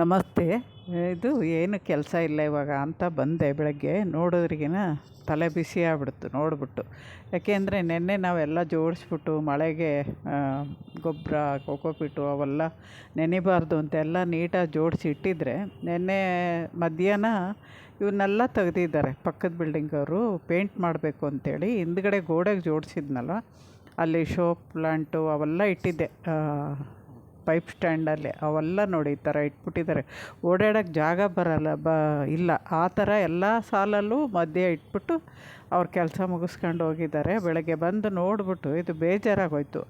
ನಮಸ್ತೆ. ಇದು ಏನು ಕೆಲಸ ಇಲ್ಲ ಇವಾಗ ಅಂತ ಬಂದೆ ಬೆಳಗ್ಗೆ. ನೋಡೋದ್ರಿಗಿನ ತಲೆ ಬಿಸಿ ಆಗ್ಬಿಡ್ತು, ನೋಡಿಬಿಟ್ಟು. ಯಾಕೆಂದರೆ ನಿನ್ನೆ ನಾವೆಲ್ಲ ಜೋಡಿಸ್ಬಿಟ್ಟು ಮಳೆಗೆ ಗೊಬ್ಬರ ಕೋಕೋಪಿಟ್ಟು ಅವೆಲ್ಲ ನೆನಿಬಾರ್ದು ಅಂತೆಲ್ಲ ನೀಟಾಗಿ ಜೋಡಿಸಿ ಇಟ್ಟಿದ್ರೆ ನಿನ್ನೆ ಮಧ್ಯಾಹ್ನ ಇವನ್ನೆಲ್ಲ ತೆಗೆದಿದ್ದಾರೆ. ಪಕ್ಕದ ಬಿಲ್ಡಿಂಗವರು ಪೇಂಟ್ ಮಾಡಬೇಕು ಅಂತೇಳಿ ಹಿಂದ್ಗಡೆ ಗೋಡೆಗೆ ಜೋಡಿಸಿದ್ನಲ್ಲ, ಅಲ್ಲಿ ಶೋ ಪ್ಲಾಂಟು ಅವೆಲ್ಲ ಇಟ್ಟಿದ್ದೆ. ಪೈಪ್ ಸ್ಟ್ಯಾಂಡಲ್ಲಿ ಅವೆಲ್ಲ ನೋಡಿ ಈ ಥರ ಇಟ್ಬಿಟ್ಟಿದ್ದಾರೆ. ಓಡಾಡೋಕ್ಕೆ ಜಾಗ ಬರಲ್ಲ, ಬ, ಇಲ್ಲ. ಆ ಥರ ಎಲ್ಲ ಸಾಲಲ್ಲೂ ಮಧ್ಯೆ ಇಟ್ಬಿಟ್ಟು ಅವ್ರ ಕೆಲಸ ಮುಗಿಸ್ಕೊಂಡು ಹೋಗಿದ್ದಾರೆ. ಬೆಳಗ್ಗೆ ಬಂದು ನೋಡಿಬಿಟ್ಟು ಇದು ಬೇಜಾರಾಗೋಯ್ತು.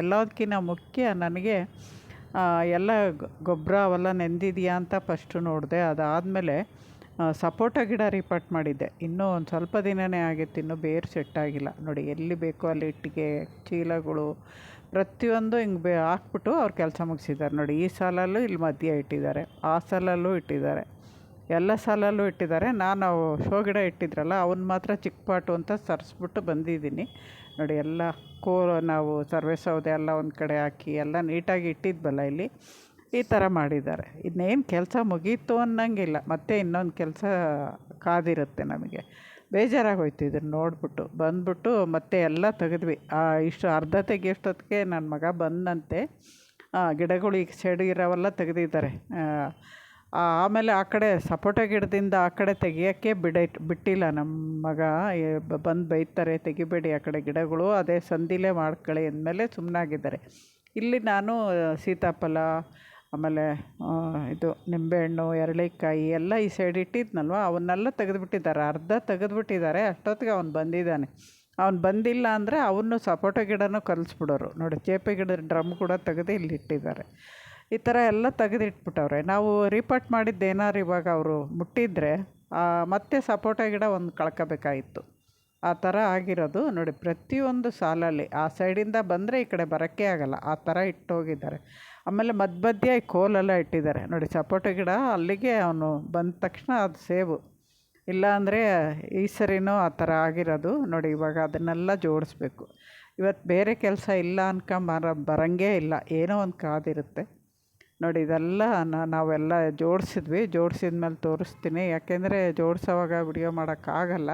ಎಲ್ಲದಕ್ಕಿಂತ ಮುಖ್ಯ ನನಗೆ ಎಲ್ಲ ಗೊಬ್ಬರ ಅವೆಲ್ಲ ನೆಂದಿದೆಯಾ ಅಂತ ಫಸ್ಟು ನೋಡಿದೆ. ಅದಾದಮೇಲೆ ಸಪೋಟ ಗಿಡ ರಿಪೋರ್ಟ್ ಮಾಡಿದ್ದೆ. ಇನ್ನೂ ಒಂದು ಸ್ವಲ್ಪ ದಿನವೇ ಆಗಿತ್ತು, ಇನ್ನೂ ಬೇರು ಸೆಟ್ಟಾಗಿಲ್ಲ ನೋಡಿ, ಎಲ್ಲಿ ಬೇಕೋ ಅಲ್ಲಿ ಇಟ್ಟಿಗೆ, ಚೀಲಗಳು ಪ್ರತಿಯೊಂದು ಹಿಂಗೆ ಹಾಕ್ಬಿಟ್ಟು ಅವ್ರು ಕೆಲಸ ಮುಗಿಸಿದ್ದಾರೆ. ನೋಡಿ, ಈ ಸಾಲಲ್ಲೂ ಇಲ್ಲಿ ಮಧ್ಯ ಇಟ್ಟಿದ್ದಾರೆ. ಆ ಸಾಲಲ್ಲೂ ಇಟ್ಟಿದ್ದಾರೆ. ಎಲ್ಲ ಸಾಲಲ್ಲೂ ಇಟ್ಟಿದ್ದಾರೆ. ನಾನು ಶೋ ಗಿಡ ಇಟ್ಟಿದ್ರಲ್ಲ ಅವನ್ನ ಮಾತ್ರ ಚಿಕ್ಕ ಪಾಟು ಅಂತ ಸರಿಸ್ಬಿಟ್ಟು ಬಂದಿದ್ದೀನಿ. ನೋಡಿ, ಎಲ್ಲ ಕೋ ನಾವು ಸರ್ವೆ ಸೌದೆ ಎಲ್ಲ ಒಂದು ಕಡೆ ಹಾಕಿ ಎಲ್ಲ ನೀಟಾಗಿ ಇಟ್ಟಿದ್ವಲ್ಲ ಇಲ್ಲಿ. ಈ ಥರ ಮಾಡಿದ್ದಾರೆ. ಇನ್ನೇನು ಕೆಲಸ ಮುಗೀತು ಅನ್ನೋಂಗಿಲ್ಲ. ಮತ್ತೆ ಇನ್ನೊಂದು ಕೆಲಸ ಕಾದಿರುತ್ತೆ ನಮಗೆ. ಬೇಜಾರಾಗೋಯ್ತು ಇದನ್ನು ನೋಡಿಬಿಟ್ಟು. ಬಂದ್ಬಿಟ್ಟು ಮತ್ತೆ ಎಲ್ಲ ತೆಗೆದ್ವಿ. ಇಷ್ಟು ಅರ್ಧ ತೆಗಿಯೋಷ್ಟೊತ್ತಿಗೆ ನನ್ನ ಮಗ ಬಂದಂತೆ ಗಿಡಗಳು ಈಗ ಸೈಡ್ ಇರೋವೆಲ್ಲ ತೆಗೆದಿದ್ದಾರೆ. ಆಮೇಲೆ ಆ ಕಡೆ ಸಪೋಟ ಗಿಡದಿಂದ ಆ ಕಡೆ ತೆಗಿಯೋಕ್ಕೆ ಬಿಡ ಬಿಟ್ಟಿಲ್ಲ ನಮ್ಮ ಮಗ. ಬಂದು ಬೈತಾರೆ, ತೆಗಿಬೇಡಿ ಆ ಕಡೆ ಗಿಡಗಳು, ಅದೇ ಸಂದಿಲೇ ಮಾಡ್ಕೊಳ್ಳಿ ಅಂದಮೇಲೆ ಸುಮ್ಮನಾಗಿದ್ದಾರೆ ಇಲ್ಲಿ ನಾನು ಸೀತಾಫಲ ಆಮೇಲೆ ಇದು ನಿಂಬೆಹಣ್ಣು, ಎರಳೆಕಾಯಿ ಎಲ್ಲ ಈ ಸೈಡ್ ಇಟ್ಟಿದ್ನಲ್ವ? ಅವನ್ನೆಲ್ಲ ತೆಗೆದುಬಿಟ್ಟಿದ್ದಾರೆ. ಅರ್ಧ ತೆಗೆದುಬಿಟ್ಟಿದ್ದಾರೆ. ಅಷ್ಟೊತ್ತಿಗೆ ಅವ್ನು ಬಂದಿದ್ದಾನೆ. ಅವ್ನು ಬಂದಿಲ್ಲ ಅಂದರೆ ಅವನು ಸಪೋಟ ಗಿಡನೂ ಕಲಿಸ್ಬಿಡೋರು. ನೋಡಿ, ಚೇಪೆ ಗಿಡದ ಡ್ರಮ್ ಕೂಡ ತೆಗೆದು ಇಲ್ಲಿ ಇಟ್ಟಿದ್ದಾರೆ. ಈ ಥರ ಎಲ್ಲ ತೆಗೆದಿಟ್ಬಿಟ್ಟವ್ರೆ. ನಾವು ರಿಪೋರ್ಟ್ ಮಾಡಿದ್ದು ಏನಾರು ಇವಾಗ ಅವರು ಮುಟ್ಟಿದ್ರೆ ಮತ್ತೆ ಸಪೋಟ ಗಿಡ ಒಂದು ಕಳ್ಕೋಬೇಕಾಗಿತ್ತು. ಆ ಥರ ಆಗಿರೋದು. ನೋಡಿ, ಪ್ರತಿಯೊಂದು ಸಾಲಲ್ಲಿ ಆ ಸೈಡಿಂದ ಬಂದರೆ ಈ ಕಡೆ ಬರೋಕ್ಕೆ ಆಗೋಲ್ಲ. ಆ ಥರ ಇಟ್ಟೋಗಿದ್ದಾರೆ. ಆಮೇಲೆ ಮಧ್ಯ ಈ ಕೋಲೆಲ್ಲ ಇಟ್ಟಿದ್ದಾರೆ. ನೋಡಿ, ಸಪೋಟ ಗಿಡ ಅಲ್ಲಿಗೆ ಅವನು ಬಂದ ತಕ್ಷಣ ಅದು ಸೇವು. ಇಲ್ಲಾಂದರೆ ಈ ಸರಿನೂ ಆ ಥರ ಆಗಿರೋದು. ನೋಡಿ, ಇವಾಗ ಅದನ್ನೆಲ್ಲ ಜೋಡಿಸ್ಬೇಕು. ಇವತ್ತು ಬೇರೆ ಕೆಲಸ ಇಲ್ಲ ಅನ್ಕೊಂಬರ, ಬರೋಂಗೇ ಇಲ್ಲ. ಏನೋ ಒಂದು ಕಾದಿರುತ್ತೆ ನೋಡಿ, ಇದೆಲ್ಲ ನಾವೆಲ್ಲ ಜೋಡಿಸಿದ್ವಿ. ಜೋಡಿಸಿದ ಮೇಲೆ ತೋರಿಸ್ತೀನಿ. ಯಾಕೆಂದರೆ ಜೋಡಿಸೋವಾಗ ವಿಡಿಯೋ ಮಾಡೋಕ್ಕಾಗಲ್ಲ.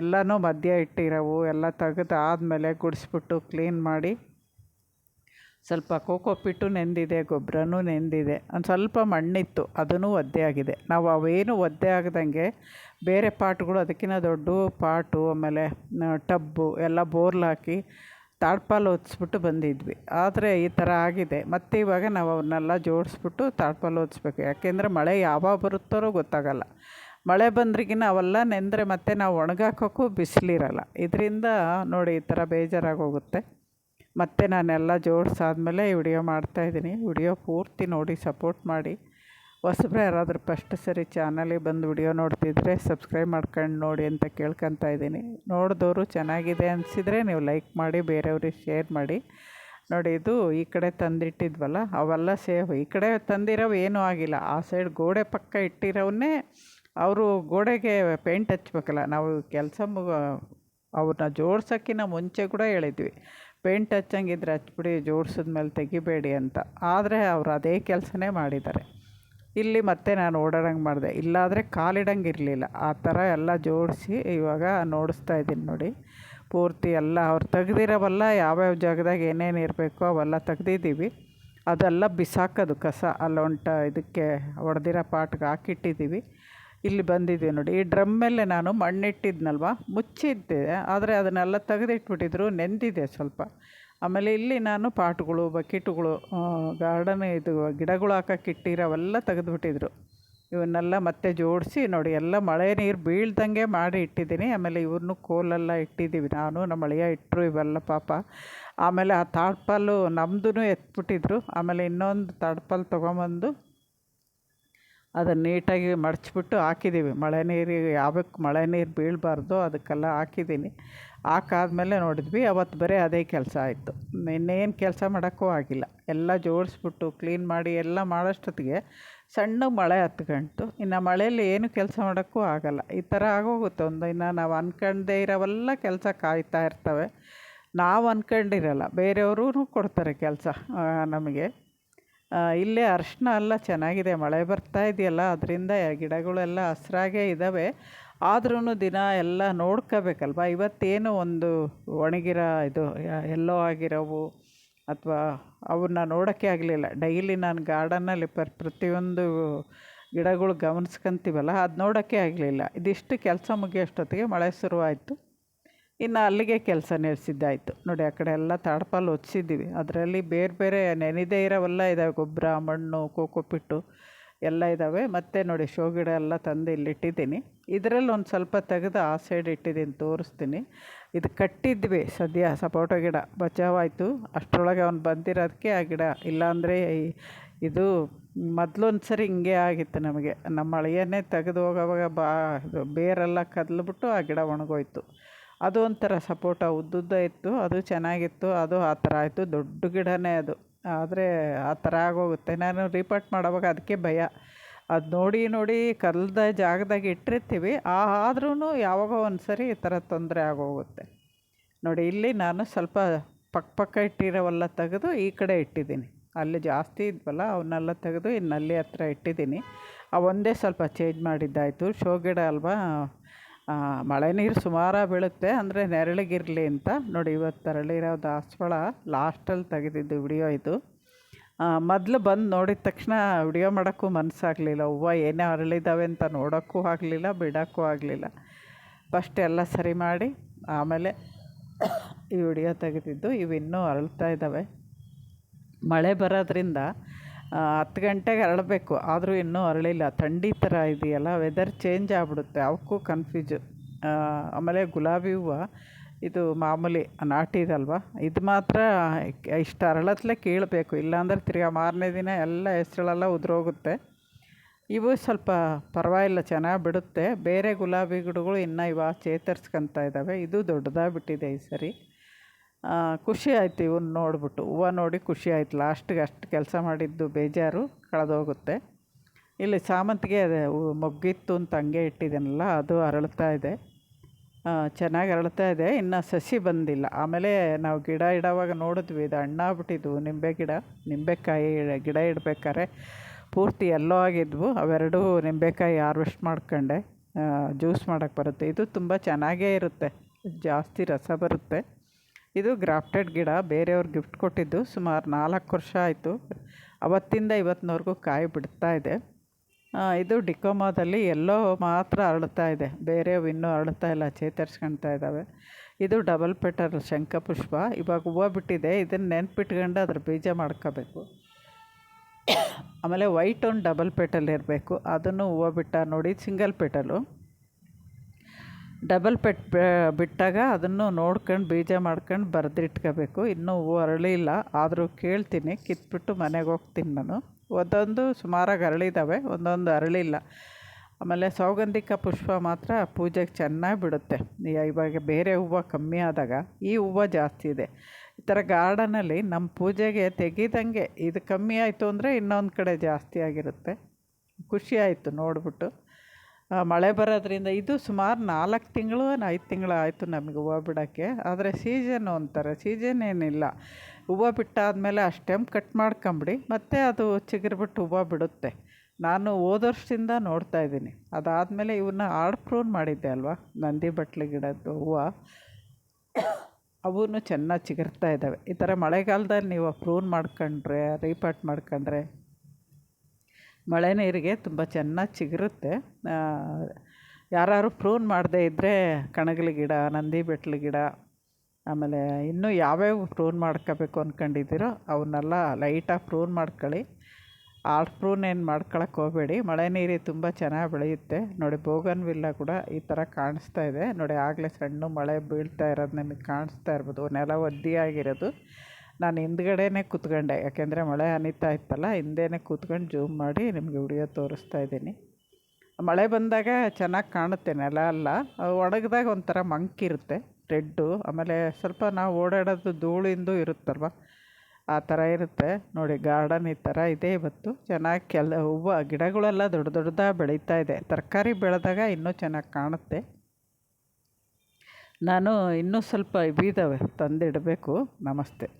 ಎಲ್ಲನೂ ಮಧ್ಯ ಇಟ್ಟಿರೋವು, ಎಲ್ಲ ತೆಗೆದು ಆದಮೇಲೆ ಗುಡಿಸ್ಬಿಟ್ಟು ಕ್ಲೀನ್ ಮಾಡಿ. ಸ್ವಲ್ಪ ಕೋಕೋಪಿಟ್ಟು ನೆಂದಿದೆ ಗೊಬ್ಬರನೂ ನೆಂದಿದೆ. ಒಂದು ಸ್ವಲ್ಪ ಮಣ್ಣಿತ್ತು ಅದೂ ಒದ್ದೆ ಆಗಿದೆ. ನಾವು ಅವೇನು ಒದ್ದೆ ಆಗದಂಗೆ ಬೇರೆ ಪಾಟ್ಗಳು ಅದಕ್ಕಿಂತ ದೊಡ್ಡ ಪಾಟು, ಆಮೇಲೆ ಟಬ್ಬು, ಎಲ್ಲ ಬೋರ್ಲ್ ಹಾಕಿ ತಾಡ್ಪಾಲು ಹೊತ್ಸ್ಬಿಟ್ಟು ಬಂದಿದ್ವಿ. ಆದರೆ ಈ ಥರ ಆಗಿದೆ. ಮತ್ತು ಇವಾಗ ನಾವು ಅವನ್ನೆಲ್ಲ ಜೋಡಿಸ್ಬಿಟ್ಟು ತಾಡ್ಪಾಲು ಓದಿಸ್ಬೇಕು ಯಾಕೆಂದರೆ ಮಳೆ ಯಾವಾಗ ಬರುತ್ತೋ ಗೊತ್ತಾಗಲ್ಲ. ಮಳೆ ಬಂದ್ರಿಗಿನ ಅವೆಲ್ಲ ನೆಂದರೆ ಮತ್ತೆ ನಾವು ಒಣಗಾಕೋಕ್ಕೂ ಬಿಸಿಲಿರಲ್ಲ. ಇದರಿಂದ ನೋಡಿ ಈ ಥರ ಬೇಜಾರಾಗೋಗುತ್ತೆ. ಮತ್ತೆ ನಾನೆಲ್ಲ ಜೋಡಿಸಾದ್ಮೇಲೆ ವಿಡಿಯೋ ಮಾಡ್ತಾಯಿದ್ದೀನಿ ವಿಡಿಯೋ ಪೂರ್ತಿ ನೋಡಿ, ಸಪೋರ್ಟ್ ಮಾಡಿ. ಹೊಸಬ್ರೆ ಯಾರಾದರೂ ಫಸ್ಟ್ ಸರಿ ಚಾನಲಿಗೆ ಬಂದು ವಿಡಿಯೋ ನೋಡ್ತಿದ್ರೆ ಸಬ್ಸ್ಕ್ರೈಬ್ ಮಾಡ್ಕೊಂಡು ನೋಡಿ ಅಂತ ಕೇಳ್ಕೊತಾ ಇದ್ದೀನಿ. ನೋಡಿದವರು ಚೆನ್ನಾಗಿದೆ ಅನಿಸಿದರೆ ನೀವು ಲೈಕ್ ಮಾಡಿ, ಬೇರೆಯವ್ರಿಗೆ ಶೇರ್ ಮಾಡಿ. ನೋಡಿ, ಇದು ಈ ಕಡೆ ತಂದಿಟ್ಟಿದ್ವಲ್ಲ, ಅವೆಲ್ಲ ಸೇವ್. ಈ ಕಡೆ ತಂದಿರೋವು ಏನೂ ಆಗಿಲ್ಲ. ಆ ಸೈಡ್ ಗೋಡೆ ಪಕ್ಕ ಇಟ್ಟಿರೋವನ್ನೇ ಅವರು ಗೋಡೆಗೆ ಪೇಂಟ್ ಹಚ್ಬೇಕಲ್ಲ, ನಾವು ಕೆಲಸ ಮುಗ ಅವ್ರನ್ನ ಜೋಡ್ಸೋಕ್ಕಿಂತ ಮುಂಚೆ ಕೂಡ ಹೇಳಿದ್ವಿ, ಪೇಂಟ್ ಹಚ್ಚಂಗಿದ್ರೆ ಹಚ್ಬಿಡಿ ಜೋಡ್ಸಿದ್ಮೇಲೆ ತೆಗಿಬೇಡಿ ಅಂತ. ಆದರೆ ಅವರು ಅದೇ ಕೆಲಸನೇ ಮಾಡಿದ್ದಾರೆ. ಇಲ್ಲಿ ಮತ್ತೆ ನಾನು ಓಡಾಡಂಗೆ ಮಾಡಿದೆ. ಇಲ್ಲಾದರೆ ಕಾಲಿಡಂಗೆ ಇರಲಿಲ್ಲ. ಆ ಥರ ಎಲ್ಲ ಜೋಡಿಸಿ ಇವಾಗ ನೋಡಿಸ್ತಾ ಇದ್ದೀನಿ ನೋಡಿ. ಪೂರ್ತಿ ಎಲ್ಲ ಅವ್ರು ತೆಗ್ದಿರೋವಲ್ಲ ಯಾವ್ಯಾವ ಜಾಗದಾಗ ಏನೇನು ಇರಬೇಕು ಅವೆಲ್ಲ ತೆಗ್ದಿದ್ದೀವಿ. ಅದೆಲ್ಲ ಬಿಸಾಕೋದು ಕಸ, ಅಲ್ಲೊಂಟ ಇದಕ್ಕೆ ಹೊಡೆದಿರೋ ಪಾಟ್ಗೆ ಹಾಕಿಟ್ಟಿದ್ದೀವಿ. ಇಲ್ಲಿ ಬಂದಿದ್ದೀವಿ ನೋಡಿ. ಈ ಡ್ರಮ್ ಮೇಲೆ ನಾನು ಮಣ್ಣಿಟ್ಟಿದ್ನಲ್ವ? ಮುಚ್ಚಿದ್ದೆ. ಆದರೆ ಅದನ್ನೆಲ್ಲ ತೆಗೆದಿಟ್ಬಿಟ್ಟಿದ್ರು, ನೆಂದಿದೆ ಸ್ವಲ್ಪ. ಆಮೇಲೆ ಇಲ್ಲಿ ನಾನು ಪಾಟ್ಗಳು, ಬಕೆಟ್ಗಳು ಗಾರ್ಡನ್ ಇದು ಗಿಡಗಳು ಹಾಕಕ್ಕೆ ಇಟ್ಟಿರೋವೆಲ್ಲ ತೆಗೆದುಬಿಟ್ಟಿದ್ರು. ಇವನ್ನೆಲ್ಲ ಮತ್ತೆ ಜೋಡಿಸಿ ನೋಡಿ, ಎಲ್ಲ ಮಳೆ ನೀರು ಬೀಳ್ದಂಗೆ ಮಾಡಿ ಇಟ್ಟಿದ್ದೀನಿ. ಆಮೇಲೆ ಇವ್ರನ್ನೂ ಕೋಲೆಲ್ಲ ಇಟ್ಟಿದ್ದೀವಿ. ನಾನು, ನಮ್ಮ ಅಳಿಯ ಇಟ್ಟರು ಇವೆಲ್ಲ ಪಾಪ. ಆಮೇಲೆ ಆ ತಾಡ್ಪಾಲು ನಮ್ಮದೂ ಎತ್ಬಿಟ್ಟಿದ್ರು. ಆಮೇಲೆ ಇನ್ನೊಂದು ತಾಡ್ಪಾಲು ತೊಗೊಂಬಂದು ಅದನ್ನು ನೀಟಾಗಿ ಮಡಚ್ಬಿಟ್ಟು ಹಾಕಿದ್ದೀವಿ. ಮಳೆ ನೀರಿಗೆ ಯಾವಕ್ಕೆ ಮಳೆ ನೀರು ಬೀಳಬಾರ್ದು ಅದಕ್ಕೆಲ್ಲ ಹಾಕಿದ್ದೀನಿ. ಹಾಕಾದ್ಮೇಲೆ ನೋಡಿದ್ವಿ, ಅವತ್ತು ಬರೀ ಅದೇ ಕೆಲಸ ಆಯಿತು. ಇನ್ನೇನು ಕೆಲಸ ಮಾಡೋಕ್ಕೂ ಆಗಿಲ್ಲ. ಎಲ್ಲ ಜೋಡಿಸ್ಬಿಟ್ಟು ಕ್ಲೀನ್ ಮಾಡಿ ಎಲ್ಲ ಮಾಡೋಷ್ಟೊತ್ತಿಗೆ ಸಣ್ಣ ಮಳೆ ಹತ್ಕೊಂತು ಇನ್ನು ಮಳೆಯಲ್ಲಿ ಏನು ಕೆಲಸ ಮಾಡೋಕ್ಕೂ ಆಗೋಲ್ಲ. ಈ ಥರ ಆಗೋಗುತ್ತೆ ಒಂದು. ಇನ್ನು ನಾವು ಅಂದ್ಕೊಂಡೇ ಇರೋವೆಲ್ಲ ಕೆಲಸ ಕಾಯ್ತಾ ಇರ್ತವೆ. ನಾವು ಅಂದ್ಕೊಂಡಿರಲ್ಲ ಬೇರೆಯವ್ರೂ ಕೊಡ್ತಾರೆ ಕೆಲಸ ನಮಗೆ. ಇಲ್ಲೇ ಅರಿಶಿನ ಎಲ್ಲ ಚೆನ್ನಾಗಿದೆ, ಮಳೆ ಬರ್ತಾ ಇದೆಯಲ್ಲ, ಅದರಿಂದ ಗಿಡಗಳೆಲ್ಲ ಹಸ್ರಾಗೇ ಇದ್ದಾವೆ ಆದ್ರೂ ದಿನ ಎಲ್ಲ ನೋಡ್ಕೋಬೇಕಲ್ವ? ಇವತ್ತೇನು ಒಂದು ಒಣಗಿರೋ ಇದು, ಎಲ್ಲೋ ಆಗಿರೋವು, ಅಥವಾ ಅವನ್ನ ನೋಡೋಕ್ಕೆ ಆಗಲಿಲ್ಲ. ಡೈಲಿ ನಾನು ಗಾರ್ಡನ್ನಲ್ಲಿ ಪರ್, ಪ್ರತಿಯೊಂದು ಗಿಡಗಳು ಗಮನಿಸ್ಕೊಂತೀವಲ್ಲ, ಅದು ನೋಡೋಕ್ಕೆ ಆಗಲಿಲ್ಲ. ಇದಿಷ್ಟು ಕೆಲಸ ಮುಗಿಯೋಷ್ಟೊತ್ತಿಗೆ ಮಳೆ ಶುರುವಾಯಿತು. ಇನ್ನು ಅಲ್ಲಿಗೆ ಕೆಲಸ ನಡೆಸಿದ್ದಾಯ್ತು ನೋಡಿ, ಆ ಕಡೆ ಎಲ್ಲ ತಾಡ್ಪಾಲ್ ಹೊಚ್ಸಿದ್ದೀವಿ ಅದರಲ್ಲಿ ಬೇರೆ ಬೇರೆ ನೆನೆದೇ ಇರೋವೆಲ್ಲ ಇದ್ದಾವೆ. ಗೊಬ್ಬರ, ಮಣ್ಣು ಕೋಕೋಪಿಟ್ಟು ಎಲ್ಲ ಇದ್ದಾವೆ. ಮತ್ತು ನೋಡಿ, ಶೋ ಗಿಡ ಎಲ್ಲ ತಂದು ಇಲ್ಲಿಟ್ಟಿದ್ದೀನಿ. ಇದರಲ್ಲಿ ಒಂದು ಸ್ವಲ್ಪ ತೆಗೆದು ಆ ಸೈಡ್ ಇಟ್ಟಿದ್ದೀನಿ, ತೋರಿಸ್ತೀನಿ. ಇದು ಕಟ್ಟಿದ್ವಿ ಸದ್ಯ ಸಪೋಟೊ ಗಿಡ. ಬಚಾವಾಯಿತು. ಅಷ್ಟರೊಳಗೆ ಅವ್ನು ಬಂದಿರೋದಕ್ಕೆ ಆ ಗಿಡ. ಇಲ್ಲಾಂದರೆ ಇದು ಮೊದಲೊಂದು ಸರಿ ಹಿಂಗೆ ಆಗಿತ್ತು ನಮಗೆ. ನಮ್ಮ ಅಳಿಯನ್ನೇ ತೆಗೆದು ಹೋಗೋವಾಗ ಬಾ ಬೇರೆಲ್ಲ ಕದಲ್ಬಿಟ್ಟು ಆ ಗಿಡ ಒಣಗೋಯ್ತು. ಅದು ಒಂಥರ ಸಪೋಟ, ಉದ್ದುದ್ದ ಇತ್ತು, ಅದು ಚೆನ್ನಾಗಿತ್ತು, ಅದು ಆ ಥರ ಆಯಿತು, ದೊಡ್ಡ ಗಿಡವೇ ಅದು. ಆದರೆ ಆ ಥರ ಆಗೋಗುತ್ತೆ. ನಾನು ರಿಪೋರ್ಟ್ ಮಾಡೋವಾಗ ಅದಕ್ಕೆ ಭಯ. ಅದು ನೋಡಿ ನೋಡಿ ಕಲ್ದ ಜಾಗದಾಗ ಇಟ್ಟಿರ್ತೀವಿ ಆದ್ರೂ ಯಾವಾಗೋ ಒಂದು ಸರಿ ಈ ಥರ ತೊಂದರೆ ಆಗೋಗುತ್ತೆ. ನೋಡಿ, ಇಲ್ಲಿ ನಾನು ಸ್ವಲ್ಪ ಪಕ್ಕ ಪಕ್ಕ ಇಟ್ಟಿರೋವೆಲ್ಲ ತೆಗೆದು ಈ ಕಡೆ ಇಟ್ಟಿದ್ದೀನಿ. ಅಲ್ಲಿ ಜಾಸ್ತಿ ಇದ್ವಲ್ಲ, ಅವನ್ನೆಲ್ಲ ತೆಗೆದು ಇನ್ನು ನಲ್ಲಿ ಹತ್ರ ಇಟ್ಟಿದ್ದೀನಿ. ಆ ಒಂದೇ ಸ್ವಲ್ಪ ಚೇಂಜ್ ಮಾಡಿದ್ದಾಯಿತು. ಶೋ ಗಿಡ ಅಲ್ವಾ ಮಳೆ ನೀರು ಸುಮಾರು ಬೀಳುತ್ತೆ ಅಂದರೆ ನೆರಳಿಗಿರಲಿ ಅಂತ. ನೋಡಿ, ಇವತ್ತು ಅರಳಿರೋ ದಾಸವಾಳ ಲಾಸ್ಟಲ್ಲಿ ತೆಗೆದಿದ್ದು ವಿಡಿಯೋ ಇದು. ಮೊದಲು ಬಂದು ನೋಡಿದ ತಕ್ಷಣ ವಿಡಿಯೋ ಮಾಡೋಕ್ಕೂ ಮನಸ್ಸಾಗಲಿಲ್ಲ ಹೂವ ಏನೇ ಅರಳಿದ್ದಾವೆ ಅಂತ ನೋಡೋಕ್ಕೂ ಆಗಲಿಲ್ಲ, ಬಿಡೋಕ್ಕೂ ಆಗಲಿಲ್ಲ. ಫಸ್ಟ್ ಎಲ್ಲ ಸರಿ ಮಾಡಿ, ಆಮೇಲೆ ಈ ವಿಡಿಯೋ ತೆಗೆದಿದ್ದು ಇವಿನ್ನೂ ಅರಳ್ತಾ ಇದ್ದಾವೆ ಮಳೆ ಬರೋದ್ರಿಂದ ಹತ್ತು ಗಂಟೆಗೆ ಅರಳಬೇಕು. ಆದರೂ ಇನ್ನೂ ಅರಳಿಲ್ಲ. ಥಂಡಿ ಥರ ಇದೆಯಲ್ಲ ವೆದರ್ ಚೇಂಜ್ ಆಗ್ಬಿಡುತ್ತೆ. ಅವಕ್ಕೂ ಕನ್ಫ್ಯೂಜು ಆಮೇಲೆ ಗುಲಾಬಿ ಹೂವು, ಇದು ಮಾಮೂಲಿ ನಾಟಿದಲ್ವ ಇದು ಮಾತ್ರ ಇಷ್ಟು. ಅರಳತ್ಲೆ ಕೀಳಬೇಕು. ಇಲ್ಲಾಂದರೆ ತಿರ್ಗಾ ಮಾರನೇ ದಿನ ಎಲ್ಲ ಹೆಸ್ರುಗಳೆಲ್ಲ ಉದುರೋಗುತ್ತೆ. ಇವು ಸ್ವಲ್ಪ ಪರವಾಗಿಲ್ಲ, ಚೆನ್ನಾಗಿ ಬಿಡುತ್ತೆ. ಬೇರೆ ಗುಲಾಬಿ ಗಿಡಗಳು ಇನ್ನೂ ಇವಾಗ ಚೇತರಿಸ್ಕೊಂತ ಇದ್ದಾವೆ ಇದು ದೊಡ್ಡದಾಗಿ ಬಿಟ್ಟಿದೆ ಈ ಸರಿ. ಖುಷಿ ಆಯ್ತು ಇವನ್ನ ನೋಡ್ಬಿಟ್ಟು. ಹೂವು ನೋಡಿ ಖುಷಿ ಆಯ್ತು. ಲಾಸ್ಟ್ಗೆ ಅಷ್ಟು ಕೆಲಸ ಮಾಡಿದ್ದು ಬೇಜಾರು, ಕಳೆದೋಗುತ್ತೆ. ಇಲ್ಲಿ ಸಾಮಂತಿಗೆ ಅದೇ ಮೊಗ್ಗಿತ್ತು ಅಂತ ಹಂಗೆ ಇಟ್ಟಿದ್ದೀನಲ್ಲ, ಅದು ಅರಳ್ತಾ ಇದೆ. ಚೆನ್ನಾಗಿ ಅರಳ್ತಾ ಇದೆ. ಇನ್ನು ಸಸಿ ಬಂದಿಲ್ಲ. ಆಮೇಲೆ ನಾವು ಗಿಡ ಇಡೋವಾಗ ನೋಡಿದ್ವಿ, ಇದು ಹಣ್ಣಾಗ್ಬಿಟ್ಟಿದ್ವು. ನಿಂಬೆ ಗಿಡ, ನಿಂಬೆಕಾಯಿ ಗಿಡ ಇಡಬೇಕಾದ್ರೆ ಪೂರ್ತಿ ಎಲ್ಲೋ ಆಗಿದ್ವು. ಅವೆರಡೂ ನಿಂಬೆಕಾಯಿ ಹಾರ್ವೆಸ್ಟ್ ಮಾಡ್ಕೊಂಡೆ. ಜ್ಯೂಸ್ ಮಾಡೋಕ್ಕೆ ಬರುತ್ತೆ. ಇದು ತುಂಬ ಚೆನ್ನಾಗೇ ಇರುತ್ತೆ. ಜಾಸ್ತಿ ರಸ ಬರುತ್ತೆ. ಇದು ಗ್ರಾಫ್ಟೆಡ್ ಗಿಡ, ಬೇರೆಯವ್ರು ಗಿಫ್ಟ್ ಕೊಟ್ಟಿದ್ದು ಸುಮಾರು ನಾಲ್ಕು ವರ್ಷ ಆಯಿತು. ಅವತ್ತಿಂದ ಇವತ್ತಿನವರೆಗೂ ಕಾಯಿ ಬಿಡ್ತಾ ಇದೆ. ಇದು ಡಿಕೋಮಾದಲ್ಲಿ ಎಲ್ಲೋ ಮಾತ್ರ ಅರಳುತ್ತಾ ಇದೆ. ಬೇರೆಯವು ಇನ್ನೂ ಅರಳುತ್ತಾ ಇಲ್ಲ ಚೇತರಿಸ್ಕೊಳ್ತಾ ಇದ್ದಾವೆ. ಇದು ಡಬಲ್ ಪೆಟರ್ ಶಂಖಪುಷ್ಪ. ಇವಾಗ ಹೂವು ಬಿಟ್ಟಿದೆ, ಇದನ್ನು ನೆನ್ಪಿಟ್ಕೊಂಡು ಅದ್ರ ಬೀಜ ಮಾಡ್ಕೋಬೇಕು. ಆಮೇಲೆ ವೈಟ್ ಒಂದು ಡಬಲ್ ಪೆಟಲ್ ಇರಬೇಕು ಅದನ್ನು ಹೂವು ಬಿಟ್ಟ ನೋಡಿ, ಸಿಂಗಲ್ ಪೆಟಲು ಡಬಲ್ ಪೆಟ್ ಬಿಟ್ಟಾಗ ಅದನ್ನು ನೋಡ್ಕೊಂಡು ಬೀಜ ಮಾಡ್ಕೊಂಡು ಬರೆದಿಟ್ಕೋಬೇಕು. ಇನ್ನೂ ಹೂವು ಅರಳಿಲ್ಲ ಆದರೂ ಕೇಳ್ತೀನಿ. ಕಿತ್ಬಿಟ್ಟು ಮನೆಗೆ ಹೋಗ್ತೀನಿ ನಾನು. ಒಂದೊಂದು ಸುಮಾರಾಗಿ ಅರಳಿದ್ದಾವೆ ಒಂದೊಂದು ಅರಳಿಲ್ಲ ಆಮೇಲೆ ಸೌಗಂಧಿಕ ಪುಷ್ಪ ಮಾತ್ರ ಪೂಜೆಗೆ ಚೆನ್ನಾಗಿ ಬಿಡುತ್ತೆ. ಇವಾಗ ಬೇರೆ ಹೂವು ಕಮ್ಮಿ ಆದಾಗ ಈ ಹೂವು ಜಾಸ್ತಿ ಇದೆ. ಈ ಥರ ಗಾರ್ಡನಲ್ಲಿ ನಮ್ಮ ಪೂಜೆಗೆ ತೆಗಿದಂಗೆ ಇದು ಕಮ್ಮಿ ಆಯಿತು ಅಂದರೆ ಇನ್ನೊಂದು ಕಡೆ ಜಾಸ್ತಿ ಆಗಿರುತ್ತೆ. ಖುಷಿ ನೋಡಿಬಿಟ್ಟು. ಮಳೆ ಬರೋದ್ರಿಂದ ಇದು ಸುಮಾರು ನಾಲ್ಕು ತಿಂಗಳು, ಐದು ತಿಂಗಳು ಆಯಿತು ನಮಗೆ ಹೂವು ಬಿಡೋಕ್ಕೆ. ಆದರೆ ಸೀಸನ್ ಅಂತಾರೆ ಸೀಸನ್ ಏನಿಲ್ಲ. ಹೂವು ಬಿಟ್ಟಾದಮೇಲೆ ಸ್ಟೆಮ್ ಕಟ್ ಮಾಡ್ಕೊಂಬಿಡಿ. ಮತ್ತು ಅದು ಚಿಗುರ್ಬಿಟ್ಟು ಹೂವು ಬಿಡುತ್ತೆ. ನಾನು ಹೋದ ನೋಡ್ತಾ ಇದ್ದೀನಿ. ಅದಾದಮೇಲೆ ಇವನ್ನ ಆಡ್ ಪ್ರೂನ್ ಮಾಡಿದ್ದೆ ಅಲ್ವಾ? ನಂದಿ ಬಟ್ಲು ಗಿಡದ್ದು ಹೂವು. ಅವೂ ಚೆನ್ನಾಗಿ ಚಿಗುರ್ತಾ ಇದ್ದಾವೆ. ಈ ಥರ ಮಳೆಗಾಲದಲ್ಲಿ ನೀವು ಪ್ರೂನ್ ಮಾಡ್ಕೊಂಡ್ರೆ ರೀಪಾಟ್ ಮಾಡ್ಕೊಂಡ್ರೆ ಮಳೆ ನೀರಿಗೆ ತುಂಬ ಚೆನ್ನಾಗಿ ಚಿಗುರುತ್ತೆ. ಯಾರಾದ್ರು ಪ್ರೂನ್ ಮಾಡದೇ ಇದ್ದರೆ ಕಣಗಿಲೆ ಗಿಡ, ನಂದಿ ಬೆಟ್ಲ ಗಿಡ, ಆಮೇಲೆ ಇನ್ನೂ ಯಾವ್ಯಾವ ಪ್ರೂನ್ ಮಾಡ್ಕೋಬೇಕು ಅಂದ್ಕೊಂಡಿದ್ದೀರೋ ಅವನ್ನೆಲ್ಲ ಲೈಟಾಗಿ ಪ್ರೂನ್ ಮಾಡ್ಕೊಳ್ಳಿ. ಆರ್ಟ್ ಪ್ರೂನ್ ಏನು ಮಾಡ್ಕೊಳಕ್ಕೆ ಹೋಗಬೇಡಿ. ಮಳೆ ನೀರು ತುಂಬ ಚೆನ್ನಾಗಿ ಬೆಳೆಯುತ್ತೆ. ನೋಡಿ ಬೋಗನ್ ವಿಲ್ಲ ಕೂಡ ಈ ಥರ ಕಾಣಿಸ್ತಾ ಇದೆ. ನೋಡಿ ಆಗಲೇ ಸಣ್ಣ ಮಳೆ ಬೀಳ್ತಾ ಇರೋದು ನಿಮಗೆ ಕಾಣಿಸ್ತಾ ಇರ್ಬೋದು. ನೆಲ ಒದ್ದಿಯಾಗಿರೋದು. ನಾನು ಹಿಂದ್ಗಡೆನೇ ಕೂತ್ಕೊಂಡೆ. ಯಾಕೆಂದರೆ ಮಳೆ ಹನಿತಾ ಇತ್ತಲ್ಲ, ಹಿಂದೆನೇ ಕೂತ್ಕೊಂಡು ಜೂಮ್ ಮಾಡಿ ನಿಮಗೆ ವಿಡಿಯೋ ತೋರಿಸ್ತಾ ಇದ್ದೀನಿ. ಮಳೆ ಬಂದಾಗ ಚೆನ್ನಾಗಿ ಕಾಣುತ್ತೆ, ನೆಲ ಅಲ್ಲ ಒಣಗಿದಾಗ ಒಂಥರ ಮಂಕಿರುತ್ತೆ ರೆಡ್ಡು. ಆಮೇಲೆ ಸ್ವಲ್ಪ ನಾವು ಓಡಾಡೋದು ಧೂಳಿಂದು ಇರುತ್ತಲ್ವ, ಆ ಥರ ಇರುತ್ತೆ. ನೋಡಿ, ಗಾರ್ಡನ್ ಈ ಥರ ಇದೆ ಇವತ್ತು. ಚೆನ್ನಾಗಿ ಕೆಲ, ಹೂವು, ಗಿಡಗಳೆಲ್ಲ ದೊಡ್ಡ ದೊಡ್ಡದಾಗಿ ಬೆಳೀತಾ ಇದೆ. ತರಕಾರಿ ಬೆಳೆದಾಗ ಇನ್ನೂ ಚೆನ್ನಾಗಿ ಕಾಣುತ್ತೆ. ನಾನು ಇನ್ನೂ ಸ್ವಲ್ಪ ಇವಿದ್ದಾವೆ ತಂದಿಡಬೇಕು. ನಮಸ್ತೆ.